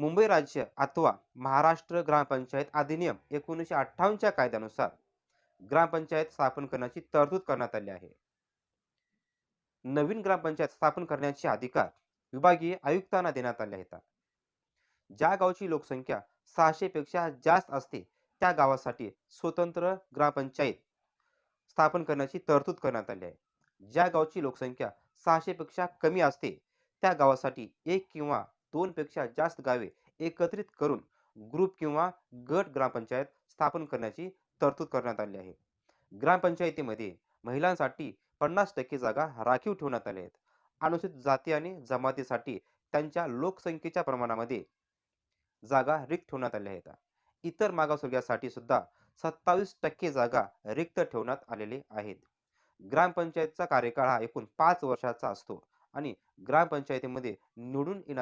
मुंबई राज्य अथवा महाराष्ट्र ग्रामपंचायत अधिनियम एकोणीसशे अठ्ठावन्नच्या कायद्यानुसार ग्रामपंचायत स्थापन करण्याची तरतूद करण्यात आली आहे. नवीन ग्रामपंचायत स्थापन करण्याचे अधिकार विभागीय आयुक्तांना देण्यात आले आहेत. ज्या गावची लोकसंख्या सहाशे पेक्षा जास्त असते त्या गावासाठी स्वतंत्र ग्रामपंचायत स्थापन करण्याची तरतूद करण्यात आली आहे. ज्या गावची लोकसंख्या सहाशे पेक्षा कमी असते त्या गावासाठी एक किंवा दोनपेक्षा जास्त गावे एकत्रित करून ग्रुप किंवा गट ग्रामपंचायत स्थापन करण्याची तरतूद करण्यात आली आहे. ग्रामपंचायतीमध्ये महिलांसाठी पन्नास टक्के जागा राखीव ठेवण्यात आल्या आहेत. अनुसूचित जाती आणि जमातीसाठी त्यांच्या लोकसंख्येच्या प्रमाणामध्ये जागा रिक्त ठेवण्यात आल्या आहेत. इतर मागासवर्गीयासाठी सुद्धा सत्तावीस टक्के जागा रिक्त ठेवण्यात आलेले आहेत. ग्रामपंचायतचा कार्यकाळ हा एकूण पाच वर्षाचा असतो आणि ग्रामपंचायतीमध्ये निवडून येणार